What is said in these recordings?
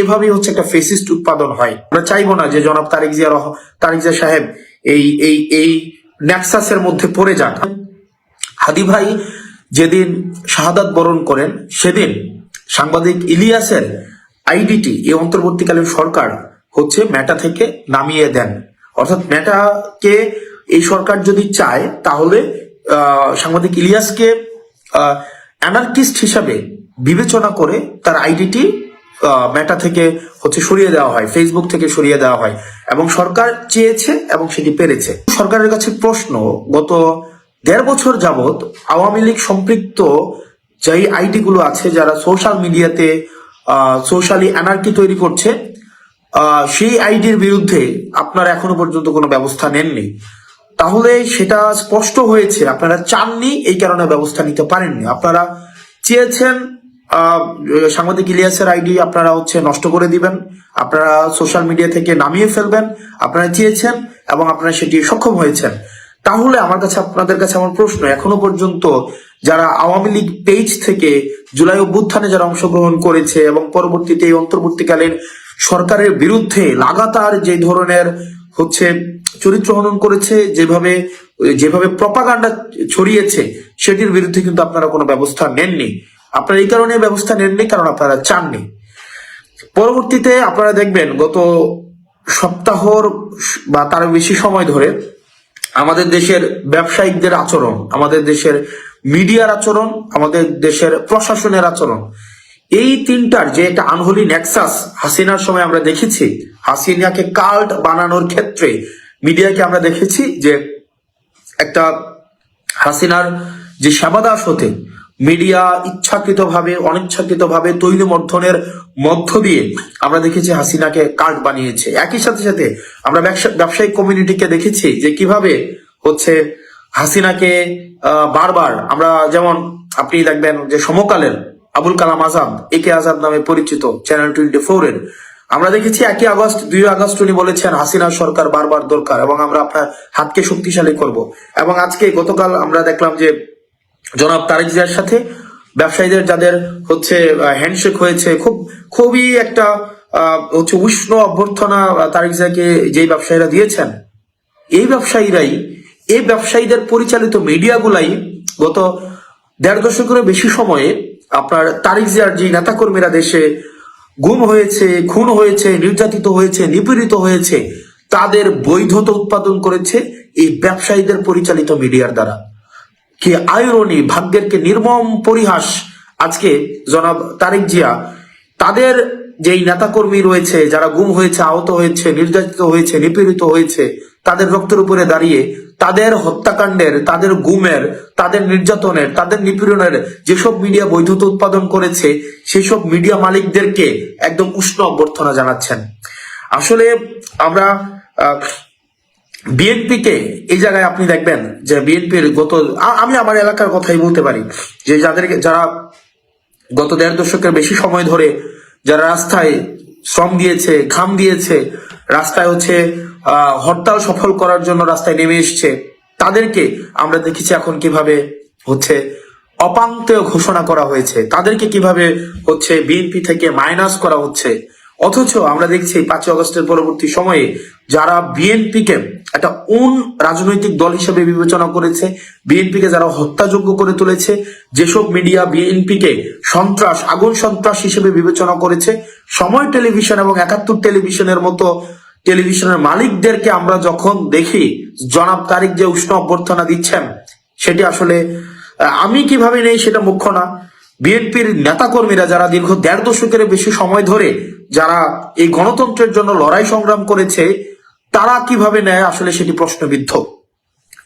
এভাবেই হচ্ছে একটা ফেসিস্ট উৎপাদন হয়। আমরা চাইব না যে জনাব তারেক জিয়া রহ তারেক জিয়া সাহেব এই এই এই ন্যাক্সাসের মধ্যে পড়ে যান হাদি ভাই যেদিন শাহাদাত বরণ করেন, সেদিন সাংবাদিক ইলিয়াসের আইডিটি, এই অন্তর্বর্তীকালীন সরকার হচ্ছে ম্যাটা থেকে নামিয়ে দেন। অর্থাৎ ম্যাটাকে এই সরকার যদি চায়, তাহলে সাংবাদিক ইলিয়াসকে অ্যানার্কিস্ট হিসাবে বিবেচনা করে তার আইডিটি মেটা থেকে হচ্ছে সরিয়ে দেওয়া হয় ফেসবুক থেকে সরিয়ে দেওয়া হয়। এবং সরকার চেয়েছে এবং সেটি পেরেছে। সরকারের কাছে প্রশ্ন, গত দেড় বছর যাবৎ আওয়ামী লীগ সম্পৃক্ত যেই আইডি গুলো আছে, যারা সোশ্যাল মিডিয়াতে সোশ্যালি অ্যানার্কি তৈরি করছে সেই আইডির বিরুদ্ধে আপনারা এখনও পর্যন্ত কোনো ব্যবস্থা নেননি। তাহলে সেটা স্পষ্ট হয়েছে, আপনারা চাননি, এই কারণে ব্যবস্থা নিতে পারেননি। আপনারা চেয়েছেন সাংবাদিক ইলিয়াসের আইডি আপনারা হচ্ছে নষ্ট করে দিবেন, আপনারা সোশ্যাল মিডিয়া থেকে নামিয়ে ফেলবেন, আপনারা চেয়েছেন এবং আপনারা সেটি সক্ষম হয়েছেন। তাহলে আমার কাছে, আপনাদের কাছে আমার প্রশ্ন, এখনও পর্যন্ত যারা আওয়ামী লীগ পেজ থেকে জুলাই অভ্যুত্থানে যারা অংশগ্রহণ করেছে এবং পরবর্তীতে এই অন্তর্বর্তীকালীন সরকারের বিরুদ্ধে লাগাতার যে ধরনের হচ্ছে চরিত্র হনন করেছে, যেভাবে যেভাবে প্রপাগান্ডা ছড়িয়েছে, সেটির বিরুদ্ধে কিন্তু আপনারা কোনো ব্যবস্থা নেননি। আপনারা এই কারণে ব্যবস্থা নেননি, কারণ আপনারা চাননি। পরবর্তীতে আপনারা দেখবেন, গত সপ্তাহর বা তার বেশি সময় ধরে আমাদের দেশের ব্যবসায়িকদের আচরণ, আমাদের দেশের মিডিয়ার আচরণ, আমাদের দেশের প্রশাসনের আচরণ, এই তিনটার যে একটা আনহোলি নেক্সাস হাসিনার সময় আমরা দেখেছি, হাসিনাকে কাল্ট বানানোর ক্ষেত্রে মিডিয়াকে আমরা দেখেছি যে একটা হাসিনার যে সেবাদাস হতে মিডিয়া ইচ্ছাকৃতভাবে, অনিচ্ছাকৃতভাবে তৈরি মর্ধনের মধ্য দিয়ে আমরা দেখেছি হাসিনাকে কার্ড বানিয়েছে। একই সাথে সাথে আমরা ব্যবসা- ব্যবসায়িক কমিউনিটিকে দেখেছি যে কীভাবে হচ্ছে হাসিনাকে বারবার আমরা যেমন আপনি দেখবেন যে সমকালের আবুল কালাম আজাদ একে আজাদ নামে পরিচিত চ্যানেল টোয়েন্টি ফোর এর, আমরা দেখেছি একই আগস্ট, দুই আগস্ট উনি বলেছেন হাসিনা সরকার বারবার দরকার এবং আমরা আপনার হাতকে শক্তিশালী করব। এবং আজকে গতকাল আমরা দেখলাম যে জনাব তারেক জিয়ার সাথে ব্যবসায়ীদের যাদের হচ্ছে হ্যান্ডশেক হয়েছে, খুব, খুবই একটা হচ্ছে উষ্ণ অভ্যর্থনা তারেক জিয়াকে যেই ব্যবসায়ীরা দিয়েছেন, এই ব্যবসায়ীরাই, এই ব্যবসায়ীদের পরিচালিত মিডিয়াগুলাই গত দেড় দশকেরও বেশি সময়ে আপনার তারিক জিয়ার যে নেতাকর্মীরা দেশে গুম হয়েছে, খুন হয়েছে, নির্যাতিত হয়েছে, নিপীড়িত হয়েছে, তাদের বৈধতা উৎপাদন করেছে এই ব্যবসায়ীদের পরিচালিত মিডিয়ার দ্বারা। কি আয়রনি ভাগ্যের কে নির্মম পরিহাস? আজকে জনাব তারেক জিয়া, তাদের যেই নেতাকর্মী রয়েছে, যারা গুম হয়েছে, আহত হয়েছে, নির্যাতিত হয়েছে, নিপীড়িত হয়েছে, তাদের রক্তের উপরে দাঁড়িয়ে, তাদের হত্যাকাণ্ডের, তাদের গুমের, তাদের নির্যাতনের, তাদের নিপীড়নের যেসব মিডিয়া বৈধতা উৎপাদন করেছে, সেসব মিডিয়া মালিকদেরকে একদম উষ্ণ অভ্যর্থনা জানাচ্ছেন। আসলে আমরা বিএনপিকে এই জায়গায় আপনি দেখবেন যে বিএনপির গত আমি আমার এলাকার কথাই বলতে পারি, যে যাদেরকে, যারা গত দেড় দশকের বেশি সময় ধরে যারা রাস্তায় শ্রম দিয়েছে, ঘাম দিয়েছে, রাস্তায় হচ্ছে হরতাল সফল করার জন্য রাস্তায় নেমে এসছে, তাদেরকে আমরা দেখেছি এখন কীভাবে হচ্ছে অপাঙ্ক্তেয় ঘোষণা করা হয়েছে। তাদেরকে কীভাবে হচ্ছে বিএনপি থেকে মাইনাস করা হচ্ছে। অথচ আমরা দেখছি পাঁচই আগস্টের পরবর্তী সময়ে যারা বিএনপিকে একটা উন রাজনৈতিক দল হিসেবে বিবেচনা করেছে, বিএনপিকে যারা হত্যাযোগ্য করে তুলেছে, যেসব মিডিয়া বিএনপিকে সন্ত্রাস, আগুন সন্ত্রাস হিসেবে বিবেচনা করেছে, সময় টেলিভিশন এবং একাত্তর টেলিভিশনের মতো টেলিভিশনের মালিকদেরকে আমরা যখন দেখি, জনাব তারিক যে উষ্ণ অভ্যর্থনা দিচ্ছেন, সেটি আসলে আমি কীভাবে নেই সেটা মুখ্য না। বিএনপির নেতাকর্মীরা যারা দীর্ঘ দেড় দশকের বেশি সময় ধরে যারা এই গণতন্ত্রের জন্য লড়াই সংগ্রাম করেছে, তারা কীভাবে নেয় আসলে সেটি প্রশ্নবিদ্ধ।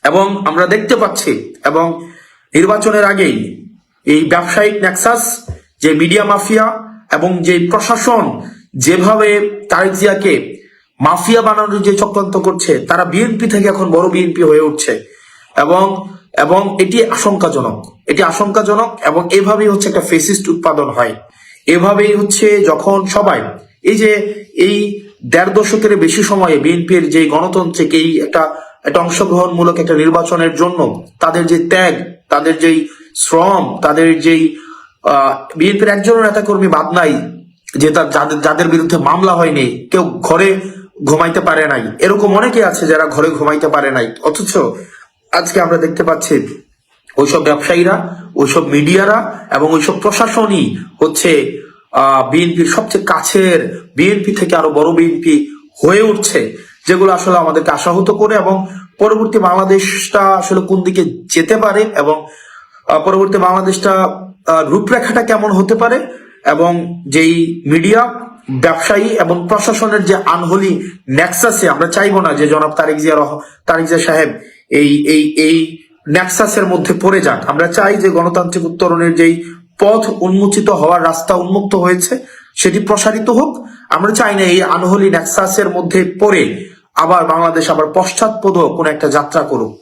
এবং আমরা দেখতে পাচ্ছি, এবং নির্বাচনের আগেই এই ব্যবসায়িক নেক্সাস, যে মিডিয়া মাফিয়া এবং যে প্রশাসন যেভাবে তারেক জিয়াকে মাফিয়া বানানোর যে চক্রান্ত করছে, তারা বিএনপি থেকে এখন বড় বিএনপি হয়ে উঠছে। এবং এবং এটি আশঙ্কাজনক। এটি আশঙ্কাজনক এবং এভাবেই হচ্ছে একটা ফেসিস্ট উৎপাদন হয়। এভাবেই হচ্ছে যখন সবাই, এই যে এই দেড় দশকের বেশি সময়ে বিএনপির যে গণতন্ত্রিক এই একটা একটা অংশগ্রহণমূলক একটা নির্বাচনের জন্য তাদের যে ত্যাগ, তাদের যেই শ্রম, তাদের যেই বিএনপির একজন নেতাকর্মী বাদ নাই, যে তার, যাদের যাদের বিরুদ্ধে মামলা হয়নি, কেউ ঘরে ঘুমাইতে পারে নাই। এরকম অনেকে আছে যারা ঘরে ঘুমাইতে পারে নাই। অথচ আজকে আমরা দেখতে পাচ্ছি ওইসব ব্যবসায়ীরা, ওইসব মিডিয়ারা এবং ওইসব প্রশাসনই হচ্ছে বিএনপির সবচেয়ে কাছের বিএনপি থেকে আরও বড় বিএনপি হয়ে উঠছে, যেগুলো আসলে আমাদেরকে আশাহত করে এবং পরবর্তী বাংলাদেশটা আসলে কোন দিকে যেতে পারে এবং পরবর্তী বাংলাদেশটা রূপরেখাটা কেমন হতে পারে এবং যেই মিডিয়া, ব্যবসায়ী এবং প্রশাসনের যে আনহলি নেক্সাসে আমরা চাইব না যে জনাব তারেক জিয়া রহ, তারেক জিয়া সাহেব এই এই এই নেক্সাসের মধ্যে পড়ে যান আমরা চাই যে গণতান্ত্রিক উত্তরণের যেই পথ উন্মোচিত হওয়ার রাস্তা উন্মুক্ত হয়েছে, সেটি প্রসারিত হোক। আমরা চাই না এই আনহলি নেক্সাসের মধ্যে পড়ে আবার বাংলাদেশ আবার পশ্চাৎপদ কোন একটা যাত্রা করুক।